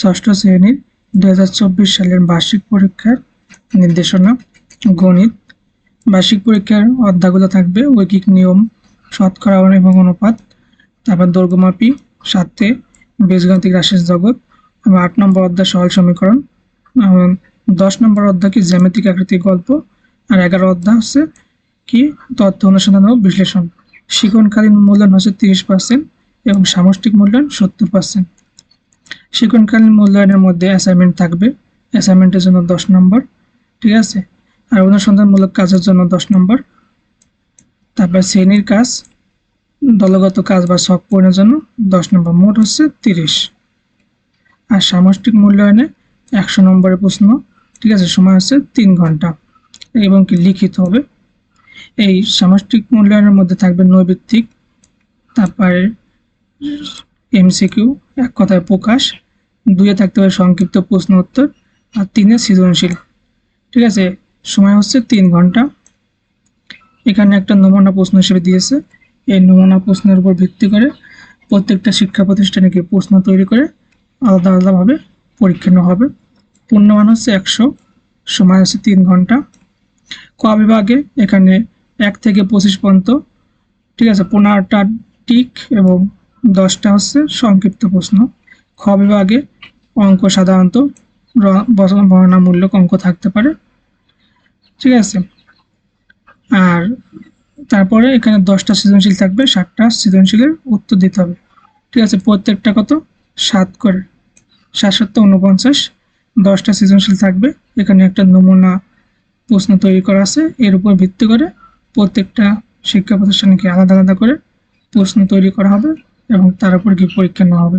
ষষ্ঠ শ্রেণির দুই হাজার চব্বিশ সালের বার্ষিক পরীক্ষার নির্দেশনা, গণিত। বার্ষিক পরীক্ষার অধ্যায়গুলো থাকবে ঐকিক নিয়ম, শতকরা এবং অনুপাত, তারপর দৈর্ঘ্যমাপী সাথে বীজগাণিতিক রাশির জগৎ, এবং আট নম্বর অধ্যায় সরল সমীকরণ। এবং দশ নম্বর অধ্যায় কি জ্যামিতিক আকৃতির গল্প, আর এগারো অধ্যায় হচ্ছে কি তথ্য অনুসন্ধান ও বিশ্লেষণ। শিক্ষণকালীন মূল্যায়ন হচ্ছে তিরিশ পার্সেন্ট এবং সামষ্টিক মূল্যায়ন সত্তর পার্সেন্ট। শিক্ষণকালীন মূল্যায়নের মধ্যে অ্যাসাইনমেন্ট থাকবে। অ্যাসাইনমেন্টের জন্য দশ নম্বর, ঠিক আছে? আর অনুসন্ধানমূলক কাজের জন্য দশ নম্বর। তারপর শ্রেণির কাজ, দলগত কাজ বা শখ পূরণের জন্য দশ নম্বর, মোট হচ্ছে তিরিশ। আর সামষ্টিক মূল্যায়নে একশো নম্বরের প্রশ্ন, ঠিক আছে? সময় হচ্ছে তিন ঘণ্টা এবং কি লিখিত হবে। এই সামষ্টিক মূল্যায়নের মধ্যে থাকবে নৈবিত্তিক, তারপরে এমসিকিউ এক কথায় প্রকাশ, দুইয়ে থাকতে হবে সংক্ষিপ্ত প্রশ্ন উত্তর, আর তিনে সৃজনশীল। ঠিক আছে, সময় হচ্ছে তিন ঘণ্টা। এখানে একটা নমুনা প্রশ্ন হিসেবে দিয়েছে। এই নমুনা প্রশ্নের উপর ভিত্তি করে প্রত্যেকটা শিক্ষা প্রতিষ্ঠানে প্রশ্ন তৈরি করে আলাদা আলাদাভাবে পরীক্ষা হবে। পূর্ণমান হচ্ছে একশো, সময় হচ্ছে তিন ঘণ্টা। ক বিভাগে এখানে এক থেকে পঁচিশ পর্যন্ত, ঠিক আছে, পনেরোটা টিক এবং দশটা হচ্ছে সংক্ষিপ্ত প্রশ্ন। খ বিভাগে অঙ্ক সাধারণত র- বর্ণ- বর্ণনামূলক অঙ্ক থাকতে পারে। ঠিক আছে? আর তারপরে এখানে দশটা সৃজনশীল থাকবে ষাটটা সৃজনশীলের উত্তর দিতে হবে। ঠিক আছে? প্রত্যেকটা কত? সাত করে। সাত সাতটা উনপঞ্চাশ দশটা সৃজনশীল থাকবে। এখানে একটা নমুনা প্রশ্ন তৈরি করা আছে। এর উপর ভিত্তি করে প্রত্যেকটা শিক্ষা প্রতিষ্ঠানকে আলাদা আলাদা করে প্রশ্ন তৈরি করা হবে। এবং তার উপর কি পরীক্ষা নেওয়া হবে